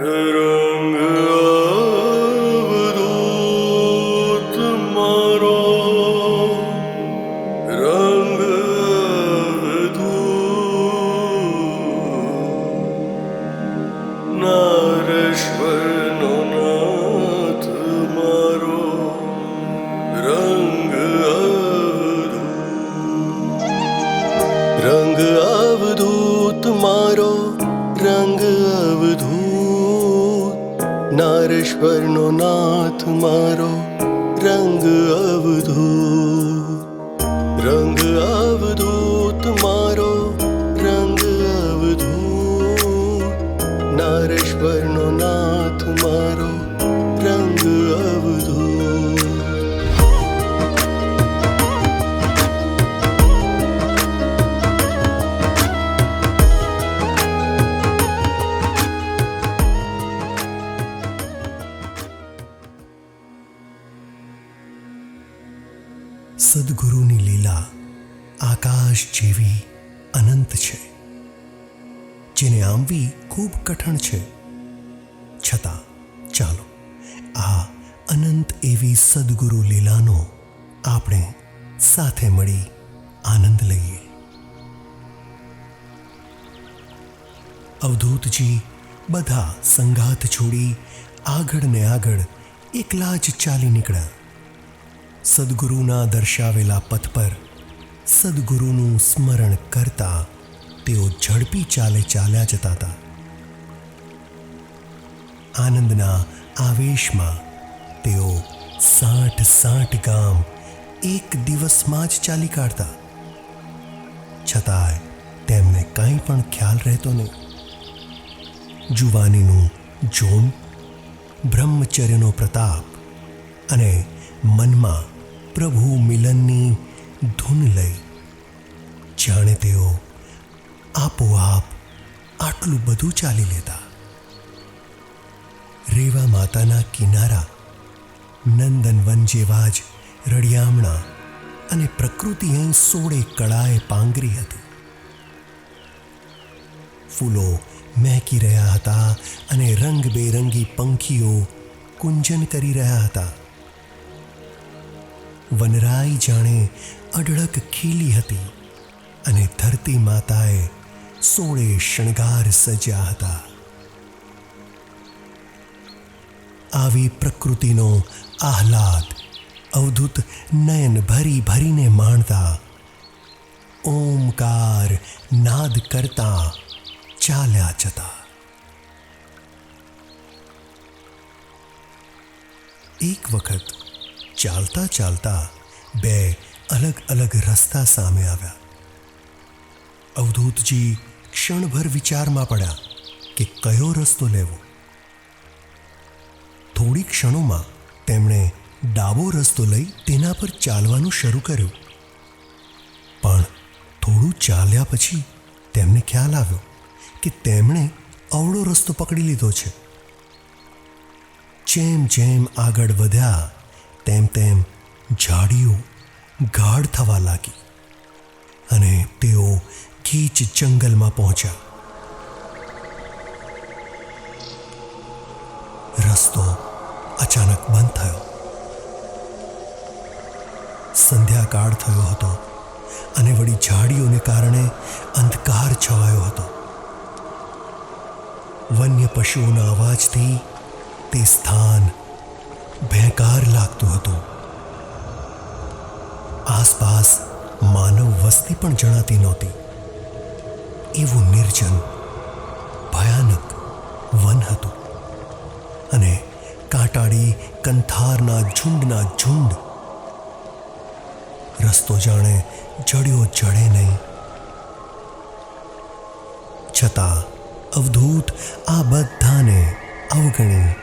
રંગ જેને ખૂબ કઠણ છે. છતાં, ચાલો, આ અનંત એવી સદગુરુ લીલાનો આપણે સાથે મળી આનંદ લઈએ. અવધૂતજી બધા સંઘાત છોડી આગળ ને આગળ એકલા જ ચાલી નીકળ્યા. સદગુરુના દર્શાવેલા પથ પર સદગુરુનું સ્મરણ કરતા તેઓ ઝડપી ચાલે ચાલ્યા જતા હતા. આનંદના આવેશમાં તેઓ સાઠ સાઠ ગામ એક દિવસમાં જ ચાલી કાઢતા. છતાંય તેમને કાંઈ પણ ખ્યાલ રહેતો નહીં. જુવાનીનું જોમ બ્રહ્મચર્યનો પ્રતાપ અને મનમાં પ્રભુ મિલનની ધૂન લઈ જાણે તેઓ આપોઆપ આટલું બધું ચાલી લેતા. રેવા માતાના કિનારા નંદનવન જેવા જ રળિયામણા અને પ્રકૃતિ અહીં સોળે કળાએ પાંગરી હતી. ફૂલો મહેકી રહ્યા હતા અને રંગબેરંગી પંખીઓ કુંજન કરી રહ્યા હતા. વનરાઈ જાણે અઢળક ખીલી હતી અને ધરતી માતાએ સોળે શણગાર સજ્યા હતા. આવી પ્રકૃતિનો આહલાદ, અવધૂત નયન ભરી ભરીને માણતા, ઓમકાર નાદ કરતા ચાલ્યા જતા. એક વખત ચાલતા ચાલતા બે અલગ અલગ રસ્તા સામે આવ્યા. અવધૂતજી ક્ષણભર વિચારમાં પડ્યા કે કયો રસ્તો લેવો. થોડી ક્ષણોમાં તેમણે ડાબો રસ્તો લઈ તેના પર ચાલવાનું શરૂ કર્યું. પણ થોડું ચાલ્યા પછી તેમને ખ્યાલ આવ્યો કે તેમણે અવળો રસ્તો પકડી લીધો છે. જેમ જેમ આગળ વધ્યા, તેમ તેમ ઝાડીઓ ગાઢ થવા લાગી અને તેઓ ગીચ જંગલમાં પહોંચ્યા. રસ્તો અચાનક બંધ થયો. સંધ્યાકાળ થયો હતો અને વળી ઝાડીઓને કારણે અંધકાર છવાયો હતો. વન્ય પશુઓના અવાજથી તે સ્થાન ભેંકાર લાગતું હતું. આસપાસ માનવ વસ્તી પણ જણાતી નહોતી. એવું નિર્જન, ભયાનક વન હતું. અને કાંટાળી કંથારના ઝુંડના ઝુંડ. રસ્તો જાણે જડ્યો જડે નહીં. છતાં અવધૂત આ બધાને અવગણી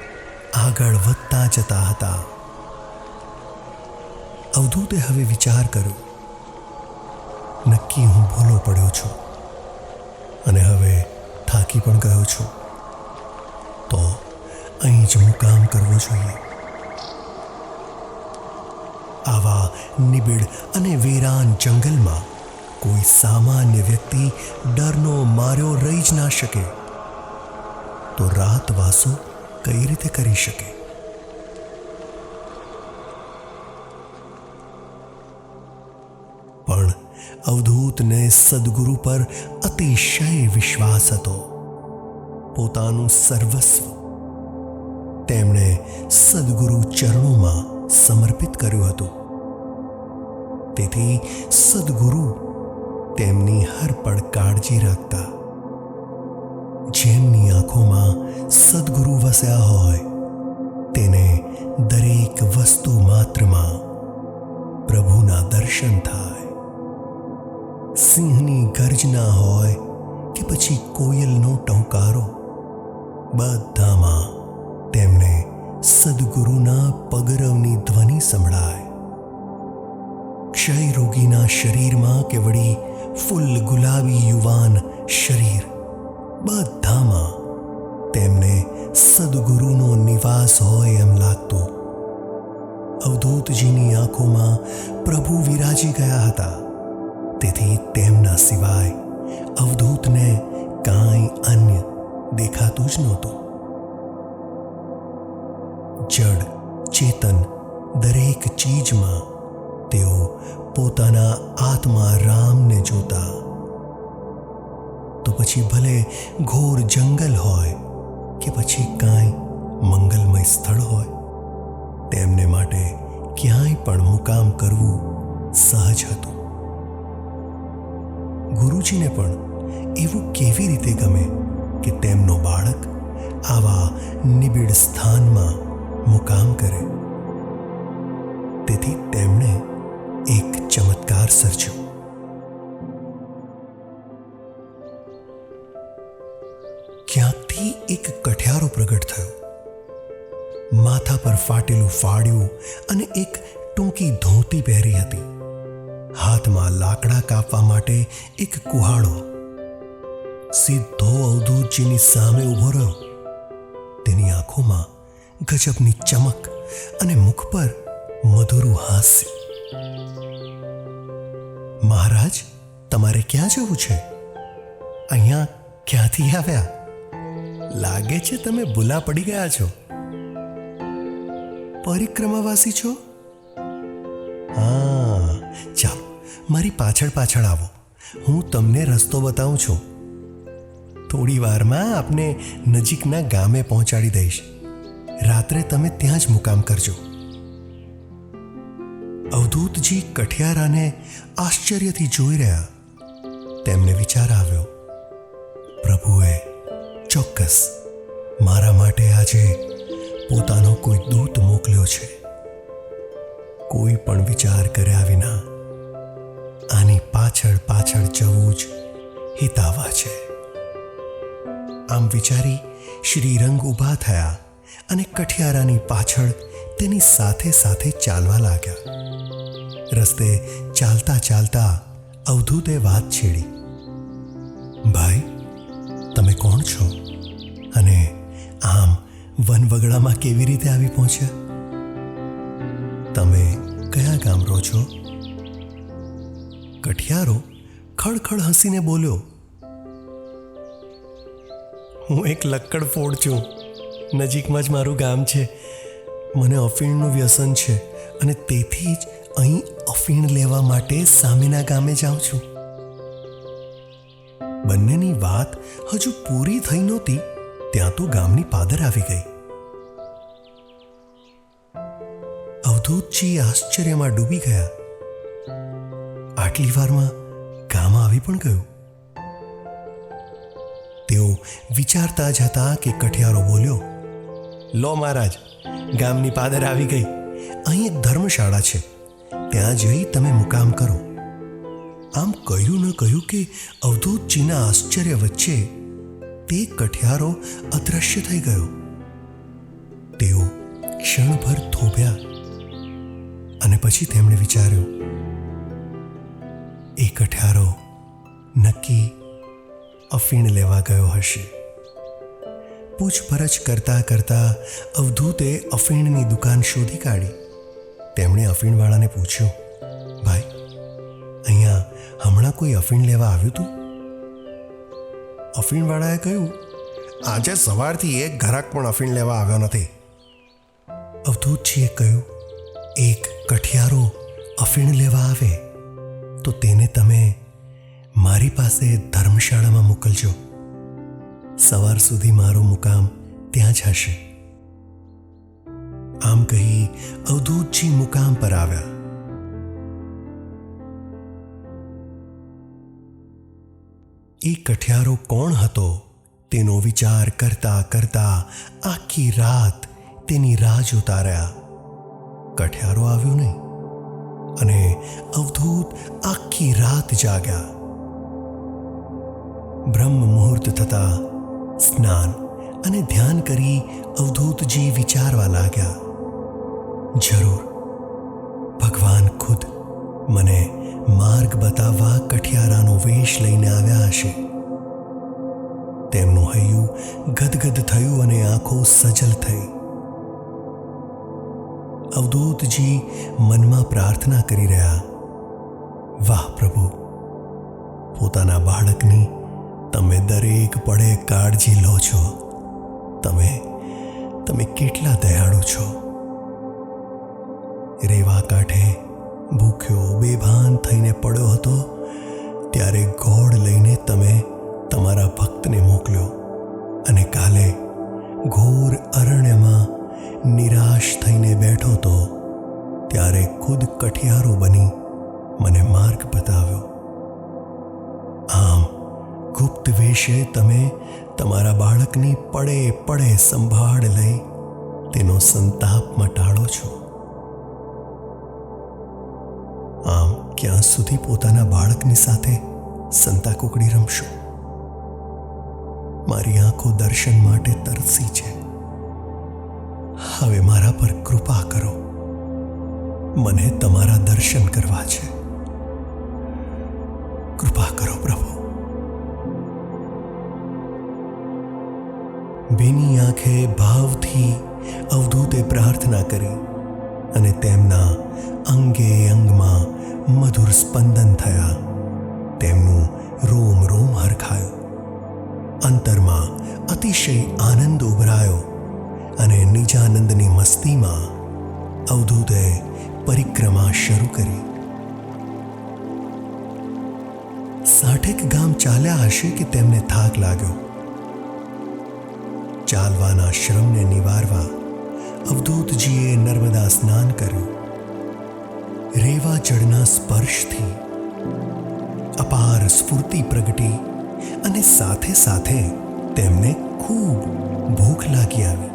આગળ વધતા જતા હતા. અવધૂતે હવે વિચાર કર્યો, નક્કી હું ભૂલો પડ્યો છું. અને હવે થાકી પણ ગયો છું. તો અહીં જ મુકામ કરવો જોઈએ. આવા નિબિડ અને વેરાન જંગલમાં કોઈ સામાન્ય વ્યક્તિ ડરનો માર્યો રહી જ ના શકે. તો રાતવાસો કઈ રીતે કરી શકે? અવધૂતને સદગુરુ પર અતિશય વિશ્વાસ હતો. પોતાનું સર્વસ્વ તેમણે સદગુરુ ચરણોમાં સમર્પિત કર્યું હતું. તેથી સદગુરુ તેમની હર કાળજી રાખતા, જેમની આંખોમાં સદગુરુ વસ્યા હોય, તેને દરેક વસ્તુ માત્રમાં પ્રભુના દર્શન થાય. સિંહની ગર્જના હોય કે પછી કોયલનો ટહુકારો. બધામાં તેમને સદગુરુના પગરવની ધ્વનિ સંભળાય. ક્ષય રોગીના શરીરમાં કે વળી ફૂલ ગુલાબી યુવાન શરીર. બધામાં તેમને સદગુરુનો નિવાસ હોય એમ લાગતું. અવધૂતજીની આંખોમાં પ્રભુ વિરાજી ગયા હતા. તેથી તેમના સિવાય અવધૂતને કાંઈ અન્ય દેખાતું જ નહોતું. જડ ચેતન દરેક ચીજમાં તેઓ પોતાના આત્મા રામને જોતા. તો પછી ભલે ઘોર જંગલ હોય કે પછી કાંઈ મંગલમય સ્થળ હોય, તેમને માટે ક્યાંય પણ મુકામ કરવું સહજ હતું. ગુરુજીને પણ એવું કેવી રીતે ગમે કે તેમનો બાળક આવા નિબિડ સ્થાનમાં મુકામ કરે? તેથી તેમણે એક ચમત્કાર સર્જ્યો. ક્યાંકથી એક કઠિયારો પ્રગટ થયો. માથા પર ફાટેલું ફાડ્યું અને એક ટૂંકી ધોતી પહેરી હતી. હાથમાં લાકડા કાપવા માટે એક કુહાડો સીધો અવધૂતજીની સામે ઊભો રહ્યો. તેની આંખોમાં ગજબની ચમક અને મુખ પર મધુરું હાસ્ય. મહારાજ, તમારે ક્યાં જવું છે? અહીંયા ક્યાંથી આવ્યા? લાગે છે તમે ભૂલા પડી ગયા છો. પરિક્રમાવાસી છો? હા મારી પાછળ પાછળ આવો. હું તમને રસ્તો બતાવું છું. થોડી વારમાં આપને નજીકના ગામે પહોંચાડી દઈશ. રાત્રે તમે ત્યાં જ મુકામ કરજો. અવધૂતજી કઠિયારાને આશ્ચર્યથી જોઈ રહ્યા. તેમને વિચાર આવ્યો, પ્રભુએ, ચોક્કસ. મારા માટે આજે પોતાનો કોઈ દૂત મોકલ્યો છે. કોઈ પણ વિચાર કર્યા વિના આની પાછળ પાછળ જવું જ હિતાવા છે. આમ વિચારી શ્રીરંગ ઊભા થયા અને કઠિયારાની પાછળ તેની સાથે સાથે ચાલવા લાગ્યા. રસ્તે ચાલતા ચાલતા અવધૂતે વાત છેડી. ભાઈ, તમે કોણ છો? અને આમ વનવગડામાં કેવી રીતે આવી પહોંચ્યા? તમે કયા ગામ રહો છો? કઠિયારો ખડખડ હસીને બોલ્યો, હું એક લક્કડ ફોડ છું. નજીકમાં જ મારું ગામ છે. મને અફીણનું વ્યસન છે અને તેથી જ અહીં અફીણ લેવા માટે સામેના ગામે જાઉં છું. બંનેની વાત હજુ પૂરી થઈ નહોતી, ત્યાં તો ગામની પાદર આવી ગઈ. અવધૂતજી આશ્ચર્યમાં ડૂબી ગયા. આટલી વારમાં ગામ આવી પણ ગયું. તેઓ વિચારતા જ હતા કે કઠિયારો બોલ્યો, લો મહારાજ, ગામની પાદર આવી ગઈ. અહીં એક ધર્મશાળા છે. ત્યાં જઈ તમે મુકામ કરો. આમ કહ્યું ન કહ્યું કે અવધૂતજીના આશ્ચર્ય વચ્ચે તે કઠિયારો અદ્રશ્ય થઈ ગયો. તેઓ ક્ષણભર થોભ્યા અને પછી તેમણે વિચાર્યું એ કઠિયારો નક્કી અફીણ લેવા ગયો હશે. પૂછપરછ કરતા કરતા અવધૂતે અફીણની દુકાન શોધી કાઢી. તેમણે અફીણવાળાને પૂછ્યું, ભાઈ, અહીંયા હમણાં કોઈ અફીણ લેવા આવ્યું હતું અફીણવાળાએ કહ્યું, આજે સવારથી એક ઘરાક પણ અફીણ લેવા આવ્યો નથી. અવધૂતજીએ કહ્યું, એક કઠિયારો અફીણ લેવા આવે? તો તેને તમે મારી પાસે ધર્મશાળામાં મોકલજો. સવાર સુધી મારો મુકામ ત્યાં જ હશે. આમ કહી અવધૂતજી મુકામ પર આવ્યા. એ કઠિયારો કોણ હતો તેનો વિચાર કરતા કરતા આખી રાત તેની રાહ જોતા રહ્યા. કઠિયારો આવ્યો નહીં. અને અવધૂત આખી રાત જાગ્યા. બ્રહ્મ મુહૂર્ત થતા સ્નાન અને ધ્યાન કરી અવધૂતજી વિચારવા લાગ્યા. જરૂર, ભગવાન ખુદ મને માર્ગ બતાવવા કઠિયારાનો વેશ લઈને આવ્યા હશે. તેમનું હૈયું ગદગદ થયું અને આંખો સજલ થઈ. અવધૂતજી મનમાં પ્રાર્થના કરી રહ્યા. વાહ પ્રભુ, પોતાના બાળકની તમે દરેક પળે કાળજી લો છો. તમે તમે કેટલા દયાળુ છો. રેવા કાંઠે ભૂખ્યો બેભાન થઈને પડ્યો હતો, ત્યારે ગોળ લઈને તમે તમારા ભક્તને મોકલ્યો. અને કાલે ઘોર અરણ્યમાં કઠિયારો બની મને માર્ગ બતાવ્યો. આમ, ગુપ્ત વેશે તમે તમારા બાળકની પડે પડે સંભાળ લઈ તેનો સંતાપ મટાડો છો. આમ, ક્યાં સુધી પોતાના બાળકની સાથે સંતા કુકડી રમશો? મારી આંખો દર્શન માટે તરસી છે. હવે મારા પર કૃપા કરો. મને તમારા દર્શન કરવા છે. કૃપા કરો પ્રભુ. બેની આંખે ભાવથી અવધૂતે પ્રાર્થના કરી અને તેમના અંગે અંગમાં મધુર સ્પંદન થયા. તેમનું રોમ રોમ હરખાયું. અંતરમાં અતિશય આનંદ ઉભરાયો અને નિજાનંદની મસ્તીમાં અવધૂતે પરિક્રમા શરૂ કરી. સાઠેક ગામ ચાલ્યા હશે કે તેમને થાક લાગ્યો? ચાલવાના શ્રમને નિવારવા અવધૂતજીએ નર્મદા સ્નાન કર્યું. રેવા જળના સ્પર્શથી અપાર સ્ફૂર્તિ પ્રગટી અને સાથે સાથે તેમને ખૂબ ભૂખ લાગી આવી.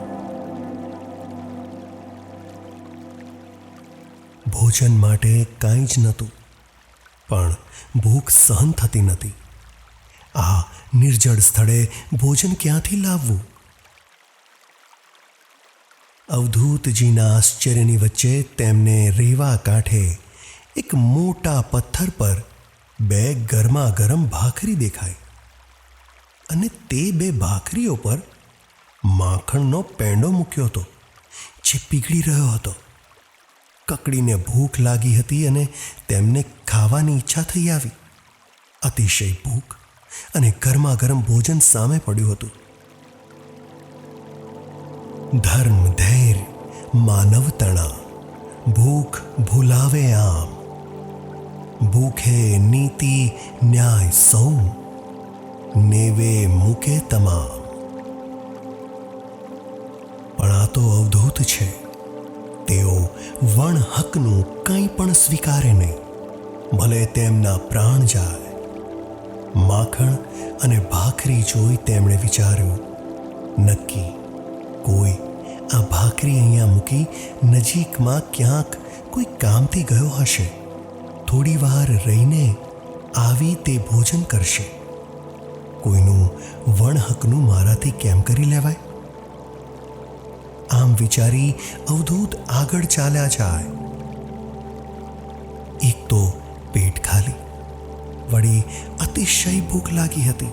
ભોજન માટે કાંઈ જ નહોતું, પણ ભૂખ સહન થતી નથી આ નિર્જળ સ્થળે ભોજન ક્યાંથી લાવવું? અવધૂતજીના આશ્ચર્યની વચ્ચે તેમને રેવા કાંઠે એક મોટા પથ્થર પર બે ગરમા ગરમ ભાખરી દેખાય અને તે બે ભાખરીઓ પર માખણનો પેંડો મૂક્યો હતો, જે પીગળી રહ્યો હતો. કકડીને ભૂખ લાગી હતી અને તેમને ખાવાની ઈચ્છા થઈ આવી. અતિશય ભૂખ અને ગરમા ગરમ ભોજન સામે પડ્યું હતું. ધર્મ, ધૈર્ય માનવતણા ભૂખ ભૂલાવે આમ. ભૂખે નીતિ, ન્યાય, સૌ. નેવે મૂકે તમામ. પણ આ તો અવધૂત છે. તેઓ વણ હકનું કંઈ પણ સ્વીકારે નહીં. ભલે તેમના પ્રાણ જાય. માખણ અને ભાખરી જોઈ તેમણે વિચાર્યું, નક્કી, કોઈ આ ભાખરી અહીંયા મૂકી નજીકમાં ક્યાંક કોઈ કામથી ગયો હશે. થોડી વાર રહીને આવી તે ભોજન કરશે. કોઈનું વણહકનું મારાથી કેમ કરી લેવાય? આમ વિચારી અવધૂત આગળ ચાલ્યા જાય. એક તો પેટ ખાલી, વળી અતિશય ભૂખ લાગી હતી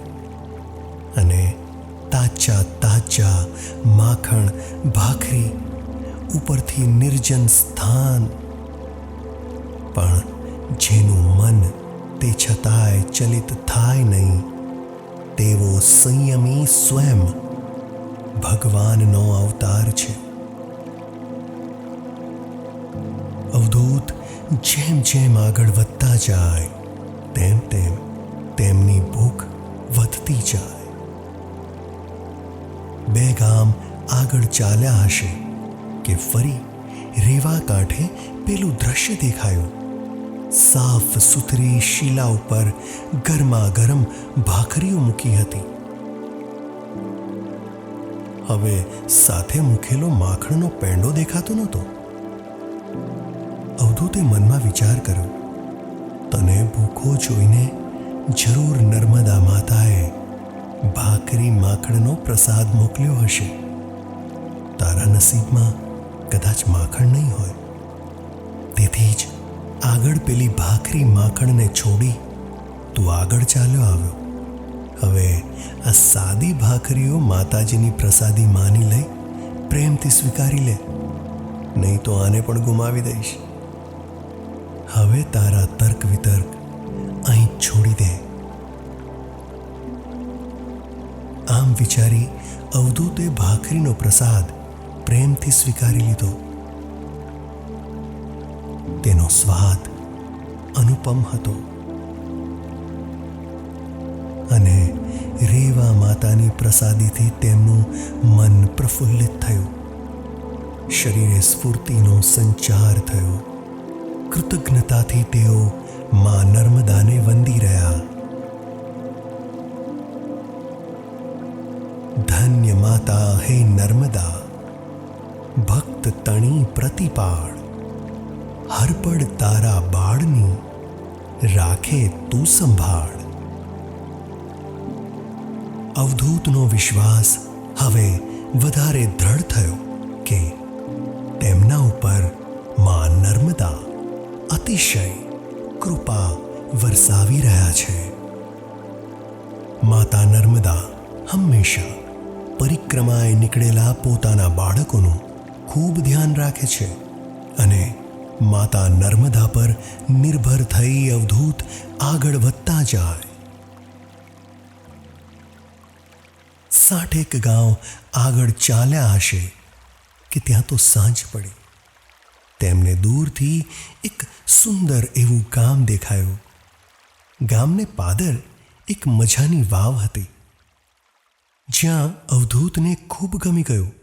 અને તાજા તાજા માખણ, ભાખરી, ઉપરથી નિર્જન સ્થાન. પણ જેનું મન તે છતાંય ચલિત થાય નહીં, તેવો સંયમી સ્વયં ભગવાનનો અવતાર છે. અવધૂત જેમ જેમ આગળ વધતા જાય, તેમ તેમ તેમની ભૂખ વધતી જાય. બે ગામ આગળ ચાલ્યા હશે કે ફરી રેવા કાંઠે પેલું દ્રશ્ય દેખાયું. સાફ સુથરી શીલા ઉપર ગરમા ગરમ ભાખરીઓ મૂકી હતી. હવે સાથે મૂકેલો માખણનો પેંડો દેખાતો નહોતો. અવધૂતે મનમાં વિચાર કર્યો, તને ભૂખો જોઈને જરૂર નર્મદા માતાએ ભાખરી માખણનો પ્રસાદ મોકલ્યો હશે. તારા નસીબમાં કદાચ માખણ નહીં હોય. તેથી જ આગળ પેલી ભાખરી માખણને છોડી તું આગળ ચાલ્યો આવ્યો. હવે આ સાદી ભાખરીઓ માતાજીની પ્રસાદી માની લઈ પ્રેમથી સ્વીકારી લે. નહીં તો આને પણ ગુમાવી દઈશ. હવે તારા તર્ક વિતર્ક અહીં છોડી દે. આમ વિચારી અવધૂતે ભાખરીનો પ્રસાદ પ્રેમથી સ્વીકારી લીધો. તેનો સ્વાદ અનુપમ હતો. અને રેવા માતાની પ્રસાદીથી તેમનું મન પ્રફુલ્લિત થયું. શરીરે સ્ફૂર્તિનો સંચાર થયો. કૃતજ્ઞતાથી તેઓ મા નર્મદાને વંદી રહ્યા. ધન્ય માતા હે નર્મદા, ભક્ત તણી પ્રતિપાળ. હરપડ તારા બાળની રાખે તું સંભાળ. અવધૂતનો વિશ્વાસ હવે વધારે દ્રઢ થયો કે તેમના ઉપર મા નર્મદા અતિશય કૃપા વરસાવી રહ્યા છે. માતા નર્મદા હંમેશા પરિક્રમાએ નીકળેલા પોતાના બાળકોનું ખૂબ ધ્યાન રાખે છે અને માતા નર્મદા પર નિર્ભર થઈ અવધૂત આગળ વધતા જાય. સાઠેક ગાંવ આગળ ચાલ્યા હશે કે ત્યાં તો સાંજ પડી. તેમને દૂરથી એક સુંદર એવું ગામ દેખાયું. ગામને પાદર એક મજાની વાવ હતી. જ્યાં અવધૂતને ખૂબ ગમી ગયું.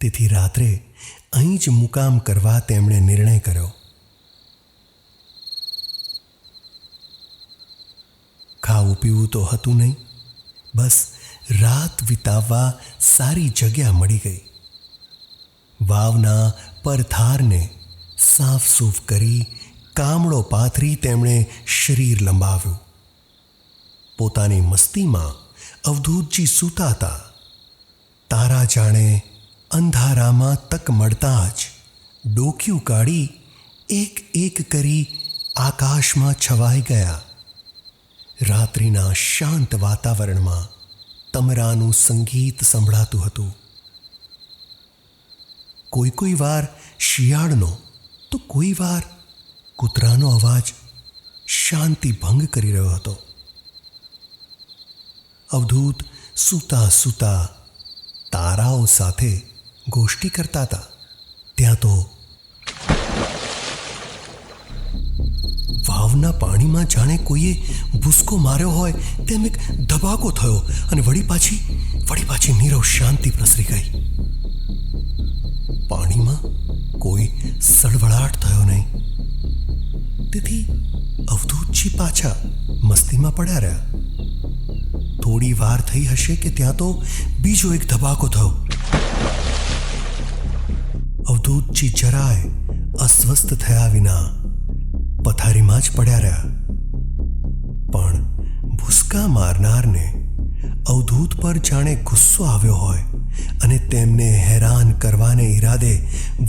તેથી રાત્રે અહીં જ મુકામ કરવા તેમણે નિર્ણય કર્યો. ખાવું પીવું તો હતું નહીં. બસ રાત વિતાવવા સારી જગ્યા મળી ગઈ. વાવના પરથારને સાફ સૂફ કરી કામળો પાથરી તેમણે શરીર લંબાવ્યું. પોતાની મસ્તીમાં અવધૂતજી સૂતા હતા. તારા જાણે અંધારામાં તક મળતા જ ડોક્યું કાઢી એક એક કરી આકાશમાં છવાઈ ગયા. રાત્રિના શાંત વાતાવરણમાં તમરાનું સંગીત સંભળાતું હતું. કોઈ કોઈ વાર શિયાળનો, તો કોઈ વાર કૂતરાનો અવાજ શાંતિ ભંગ કરી રહ્યો હતો. અવધૂત સૂતા સૂતા તારાઓ સાથે ગોષ્ઠી કરતા હતા. ત્યાં તો વાવના પાણીમાં જાણે કોઈએ ભૂસકો માર્યો હોય તેમ એક ધબાકો થયો અને વળી પાછી વળી પાછી નીરવ શાંતિ પ્રસરી ગઈ. પાણીમાં કોઈ સળવળાટ થયો નહીં. તેથી અવધૂતજી પાછા મસ્તીમાં પડ્યા રહ્યા. થોડી વાર થઈ હશે કે ત્યાં તો બીજો એક ધબાકો થયો. અવધૂતજી જરાય અસ્વસ્થ થયા વિના પથારીમાં જ પડ્યા રહ્યા. પણ ભૂસકા મારનારને અવધૂત પર જાણે ગુસ્સો આવ્યો હોય અને તેમને હેરાન કરવાને ઈરાદે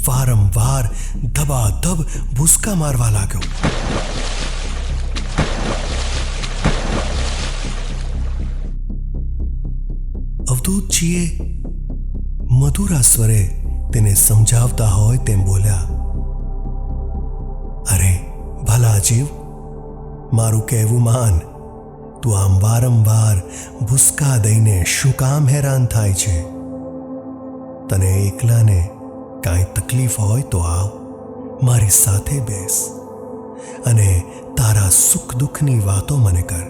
વારંવાર ધબાધબ ભૂસકા મારવા લાગ્યો. અવધૂતજીએ મધુરા સ્વરે તેને સમજાવતા હોય તેમ બોલ્યા ભલા જીવ મારું કહેવું માન, તું આમ વારંવાર ભૂસકા દઈને શું કામ હેરાન થાય છે? તને એકલાને કાંઈ તકલીફ હોય તો આવ, મારી સાથે બેસ અને તારા સુખ દુઃખની વાતો મને કર.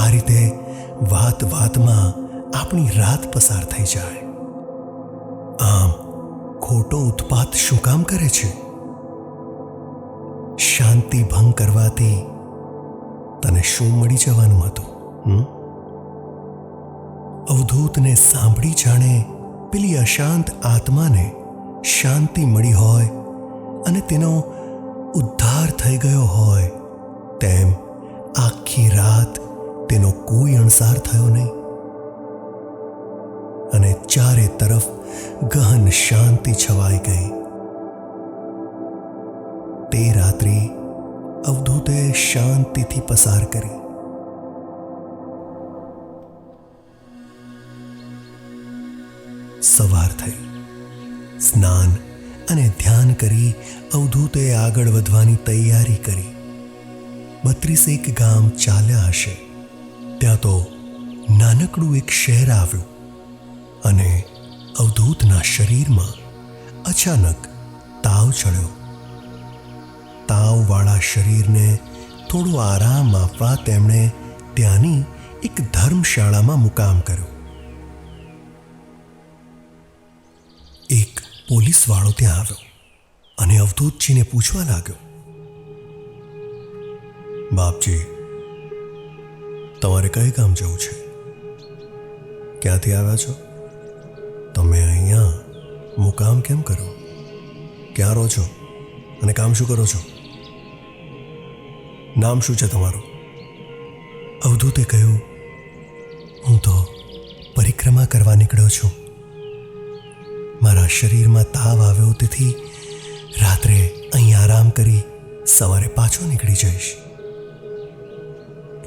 આ રીતે વાત વાતમાં આપણી રાત પસાર થઈ જાય. આમ ખોટો ઉત્પાત શું કામ કરે છે? શાંતિ ભંગ કરવાથી તને શું મળી જવાનું હતું? અવધૂતને સાંભળી જાણે પેલી અશાંત આત્માને શાંતિ મળી હોય અને તેનો ઉદ્ધાર થઈ ગયો હોય, તેમ આખી રાત તેનો કોઈ અણસાર થયો નહીં અને ચારે તરફ ગહન શાંતિ છવાઈ ગઈ તે રાત્રે અવધૂતે શાંતિથી પસાર કરી. સવાર થઈ. સ્નાન અને ધ્યાન કરી અવધૂતે આગળ વધવાની તૈયારી કરી. બત્રીસેક ગામ ચાલ્યા હશે. ત્યાં તો નાનકડું એક શહેર આવ્યું અને અવધૂતના શરીરમાં અચાનક તાવ ચડ્યો. તાવવાળા શરીરને થોડો આરામ આપવા તેમણે ત્યાંની એક ધર્મશાળામાં મુકામ કર્યો. એક પોલીસવાળો ત્યાં આવ્યો અને અવધૂતજીને પૂછવા લાગ્યો, બાપજી, તમારે કઈ કામ જવું છે? ક્યાંથી આવ્યા છો? તમે અહીંયા મુકામ કેમ કરો? ક્યાં રહો છો? અને કામ શું કરો છો? નામ શું છે તમારું? અવધૂતે કહ્યું, હું તો પરિક્રમા કરવા નીકળ્યો છું. મારા શરીરમાં તાવ આવ્યો તેથી રાત્રે અહીં આરામ કરી સવારે પાછો નીકળી જઈશ.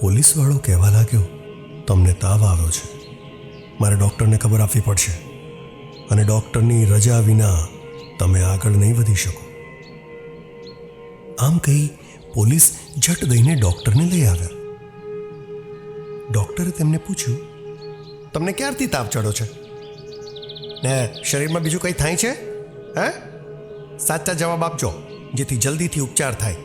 પોલીસવાળો કહેવા લાગ્યો, તમને તાવ આવ્યો છે. મારે ડૉક્ટરને ખબર આપવી પડશે. અને ડૉક્ટરની રજા વિના તમે આગળ નહીં વધી શકો. આમ કહી પોલીસ ઝટ દઈને ડૉક્ટરને લઈ આવ્યા. ડૉક્ટરે તેમને પૂછ્યું, તમને ક્યારથી તાવ ચડ્યો છે? ને શરીરમાં બીજું કંઈ થાય છે? હે? સાચા જવાબ આપજો, જેથી જલ્દીથી ઉપચાર થાય.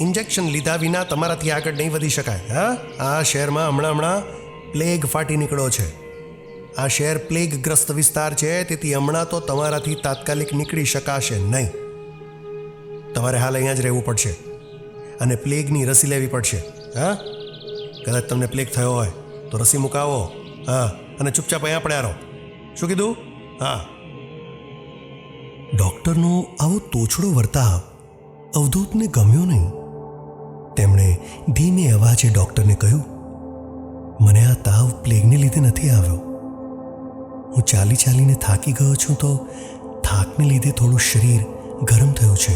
ઇન્જેક્શન લીધા વિના તમારાથી આગળ નહીં વધી શકાય, હા? આ શહેરમાં હમણાં હમણાં પ્લેગ ફાટી નીકળ્યો છે. આ શહેર પ્લેગગ્રસ્ત વિસ્તાર છે, તેથી હમણાં તો તમારાથી તાત્કાલિક નીકળી શકાશે નહીં. તમારે હાલ અહીંયા જ રહેવું પડશે. અને પ્લેગની રસી લેવી પડશે. હા? કદાચ તમને પ્લેગ થયો હોય, તો રસી મુકાવો. હા, અને ચૂપચાપ અહીંયા પડ્યા રહો. શું કીધું? હા. ડૉક્ટરનો આવો તોછડો વર્તાવ અવધૂતને ગમ્યો નહીં. તેમણે ધીમે અવાજે ડૉક્ટરને કહ્યું, મને આ તાવ પ્લેગને લીધે નથી આવ્યો. હું ચાલી ચાલીને થાકી ગયો છું તો થાકને લીધે થોડું શરીર ગરમ થયું છે.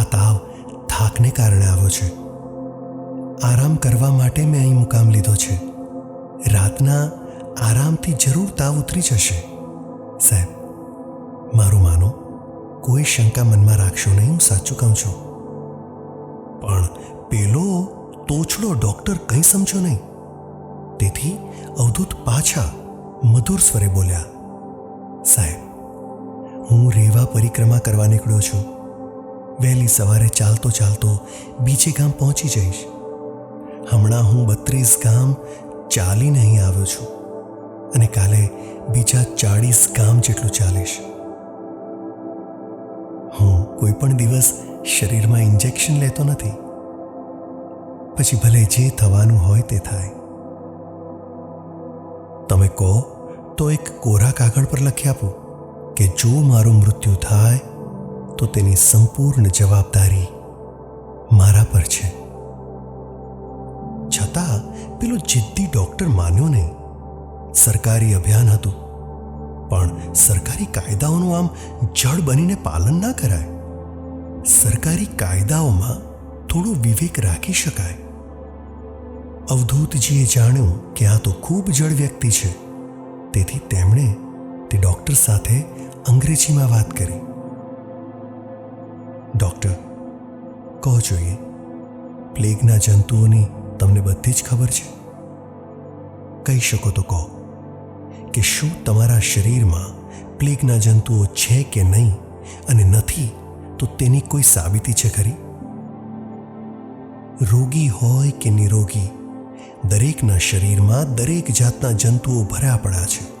આ તાવ થાકને કારણે આવ્યો છે. આરામ કરવા માટે મેં અહીં મુકામ લીધો છે. રાતના આરામથી જરૂર તાવ ઉતરી જશે. સાહેબ, મારું માનો, કોઈ શંકા મનમાં રાખશો નહીં, હું સાચું કહું છું. પણ પેલો તોછડો ડૉક્ટર કંઈ સમજો નહીં. તેથી અવધૂત પાછા મધુર સ્વરે બોલ્યા, સાહેબ, હું રેવા પરિક્રમા કરવા નીકળ્યો છું. વહેલી સવારે ચાલતો ચાલતો બીજે ગામ પહોંચી જઈશ. હમણાં હું બત્રીસ ગામ ચાલીને અહીં આવ્યો છું અને કાલે બીજા ચાળીસ ગામ જેટલું ચાલીશ. હું કોઈ પણ દિવસ શરીરમાં ઇન્જેક્શન લેતો નથી. પછી ભલે જે થવાનું હોય તે થાય. તમે કહો તો એક કોરા કાગળ પર લખી આપો કે જો મારું મૃત્યુ થાય તો તેની સંપૂર્ણ જવાબદારી મારા પર છે. છતાં પેલો જિદ્દી ડૉક્ટર માન્યો નહીં. સરકારી અભિયાન હતું. પણ સરકારી કાયદાઓનું આમ જળ બનીને પાલન ના કરાય. સરકારી કાયદાઓમાં થોડો વિવેક રાખી શકાય. અવધૂતજીએ જાણ્યું કે આ તો ખૂબ જળ વ્યક્તિ છે. તેથી તેમણે તે ડૉક્ટર સાથે અંગ્રેજીમાં વાત કરી. ડૉક્ટર, કહો જોઈએ, પ્લેગના જંતુઓની તમને બધી જ ખબર છે? કહી શકો તો કહો કે શું તમારા શરીરમાં પ્લેગના જંતુઓ છે કે નહીં અને નથી તો તેની કોઈ સાબિતી છે ખરી? રોગી હોય કે નિરોગી, દરેકના શરીરમાં દરેક જાતના જંતુઓ ભર્યા પડ્યા છે.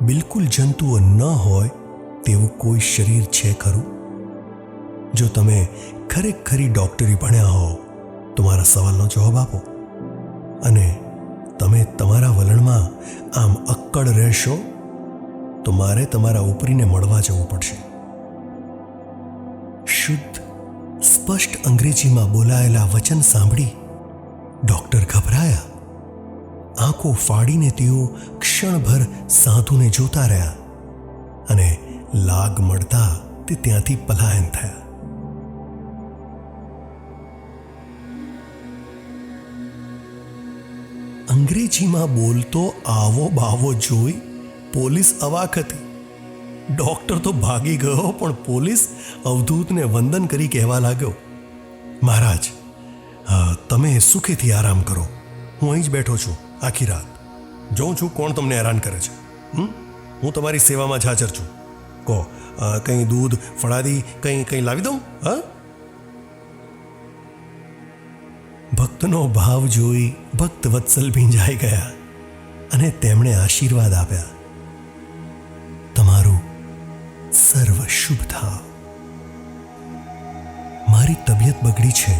બિલકુલ જંતુઓ ન હોય તેવું કોઈ શરીર છે ખરું? જો તમે ખરેખરી ડોક્ટરી ભણ્યા હો તો મારા સવાલનો જવાબ આપો. અને તમે તમારા વલણમાં આમ અક્કડ રહેશો, તો મારે તમારા ઉપરીને મળવા જવું પડશે. શુદ્ધ, સ્પષ્ટ અંગ્રેજીમાં બોલાયેલા વચન સાંભળી ડોક્ટર ગભરાયા. આંખો ફાડીને તેઓ ક્ષણભર સાધુને જોતા રહ્યા અને લાગ મળતા તે ત્યાંથી પલાયન થયા. અંગ્રેજીમાં બોલતો આવો બાવો જોઈ પોલીસ અવાક હતી. ડોક્ટર તો ભાગી ગયો, પણ પોલીસ અવધૂતને વંદન કરી કહેવા લાગ્યો, મહારાજ તમે સુખેથી આરામ કરો. હું અહીં જ બેઠો છું, આખી રાત. જોઉં છું કોણ તમને હેરાન કરે છે? હું તમારી સેવામાં હાજર છું. કહો કંઈ દૂધ, ફળાદી, કંઈ કંઈ લાવી દઉં? હા? ભક્તનો ભાવ જોઈ ભક્ત વત્સલ ભીંજાઈ ગયા અને તેમણે આશીર્વાદ આપ્યા. તમારું સર્વ શુભ થાવ. મારી તબિયત બગડી છે,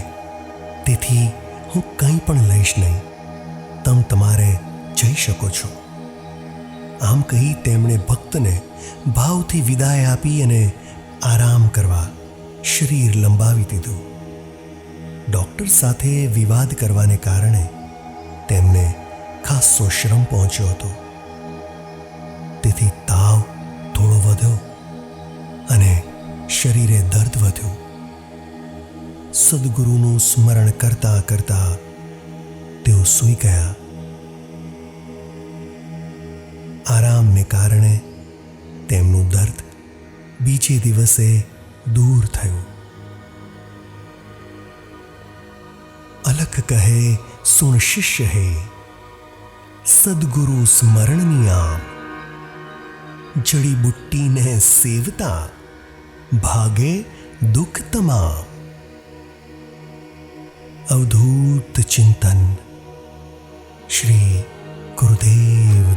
તેથી હું કંઈ પણ લઈશ નહીં. તમ તમારે જઈ શકો છો. આમ કહી તેમણે ભક્તને ભાવથી વિદાય આપી અને આરામ કરવા શરીર લંબાવી દીધું. ડૉક્ટર સાથે વિવાદ કરવાને કારણે તેમને ખાસ્સો શ્રમ પહોંચ્યો હતો. તેથી તાવ થોડો વધ્યો અને શરીરે દર્દ વધ્યું. સદગુરુનું સ્મરણ કરતા કરતા તેઓ સૂઈ ગયા. આરામને કારણે તેમનું દર્દ બીજે દિવસે દૂર થયું. અલખ કહે સુણ શિષ્ય હે સદગુરુ સ્મરણની આમ જડીબુટ્ટીને સેવતા ભાગે દુઃખ તમામ અવધૂત ચિંતન શ્રી ગુરુદેવ